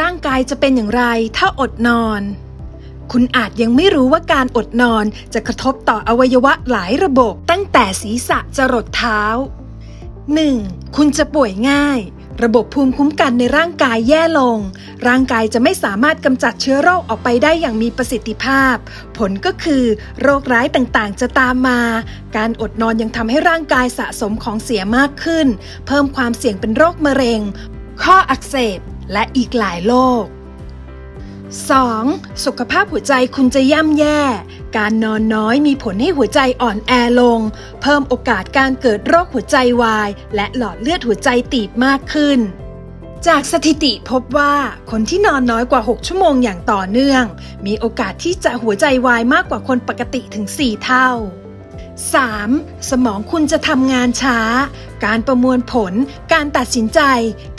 ร่างกายจะเป็นอย่างไรถ้าอดนอน คุณอาจยังไม่รู้ว่าการอดนอนจะกระทบต่ออวัยวะหลายระบบ ตั้งแต่ศีรษะจรดเท้า 1. คุณจะป่วยง่าย ระบบภูมิคุ้มกันในร่างกายแย่ลง ร่างกายจะไม่สามารถกำจัดเชื้อโรคออกไปได้อย่างมีประสิทธิภาพ ผลก็คือโรคร้ายต่างๆ จะตามมา การอดนอนยังทำให้ร่างกายสะสมของเสียมากขึ้น เพิ่มความเสี่ยงเป็นโรคมะเร็ง ข้ออักเสบ และอีกหลายโรค 2. สุขภาพหัวใจคุณจะย่ำแย่ การนอนน้อยมีผลให้หัวใจอ่อนแอลง เพิ่มโอกาสการเกิดโรคหัวใจวาย และหลอดเลือดหัวใจตีบมากขึ้น จากสถิติพบว่าคนที่นอนน้อยกว่า 6 ชั่วโมงอย่างต่อเนื่อง มีโอกาสที่จะหัวใจวายมากกว่าคนปกติถึง 4 เท่า 3. สมองคุณจะทำงานช้า การประมวลผล การตัดสินใจ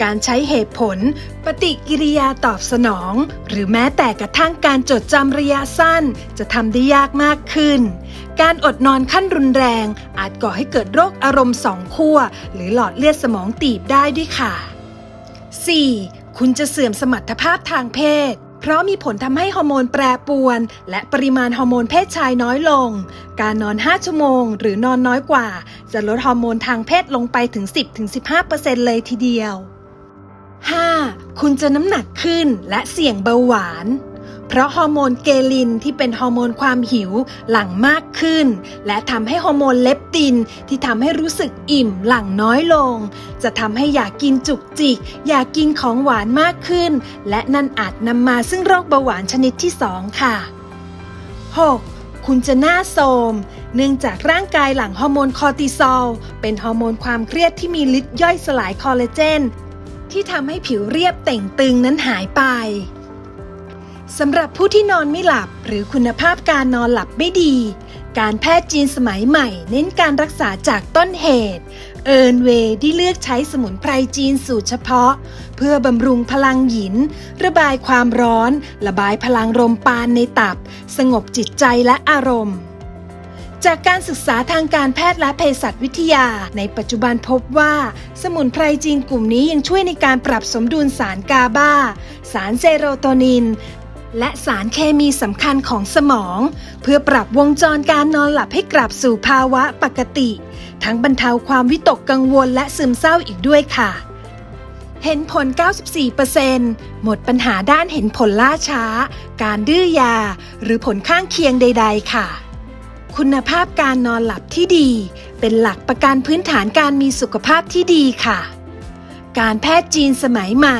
การใช้เหตุผล ปฏิกิริยาตอบสนอง หรือแม้แต่กระทั่งการจดจำระยะสั้น จะทำได้ยากมากขึ้น การอดนอนขั้นรุนแรง อาจก่อให้เกิดโรคอารมณ์สองขั้ว หรือหลอดเลือดสมองตีบได้ด้วยค่ะ 4. คุณจะเสื่อมสมรรถภาพทางเพศ เพราะมีผลทำให้ฮอร์โมนแปรปรวน และปริมาณฮอร์โมนเพศชายน้อยลง การนอน 5 ชั่วโมง หรือนอนน้อยกว่า จะลดฮอร์โมนทางเพศลงไปถึง 10-15%เลยทีเดียว 5. คุณจะน้ำหนักขึ้นและเสี่ยงเบาหวาน เพราะฮอร์โมนเกลินที่เป็นฮอร์โมนความหิวหลั่งมากขึ้น และทำให้ฮอร์โมนเลปตินที่ทำให้รู้สึกอิ่มหลั่งน้อยลง จะทำให้อยากกินจุกจิก อยากกินของหวานมากขึ้น และนั่นอาจนำมาซึ่งโรคเบาหวานชนิดที่ 2 ค่ะ 6. คุณจะหน้าโทมเนื่องจากร่างกายหลั่งฮอร์โมนคอร์ติซอล เป็นฮอร์โมนความเครียดที่มีฤทธิ์ย่อยสลายคอลลาเจน ที่ทำให้ผิวเรียบเต่งตึงนั้นหายไป สำหรับผู้ที่นอนไม่หลับหรือคุณภาพการนอนหลับไม่ดี การแพทย์จีนสมัยใหม่ เน้นการรักษาจากต้นเหตุ เอิร์นเวย์ได้เลือกใช้สมุนไพรจีนสูตรเฉพาะ เพื่อบำรุงพลังหยิน ระบายความร้อน ระบายพลังลมปานในตับ สงบจิตใจและอารมณ์จากการศึกษาทางการแพทย์และเภสัชวิทยา ในปัจจุบันพบว่า สมุนไพรจีนกลุ่มนี้ยังช่วยในการปรับสมดุลสารกาบา สารเซโรโทนิน และสารเคมีสำคัญของสมอง เพื่อปรับวงจรการนอนหลับให้กลับสู่ภาวะปกติ ทั้งบรรเทาความวิตกกังวลและซึมเศร้าอีกด้วยค่ะ เห็นผล 94%หมดปัญหาด้านเห็นผลล่าช้า การดื้อยา หรือผลข้างเคียงใด ๆ ค่ะ คุณภาพการนอนหลับที่ดี เป็นหลักประกันพื้นฐานการมีสุขภาพที่ดีค่ะ การแพทย์จีนสมัยใหม่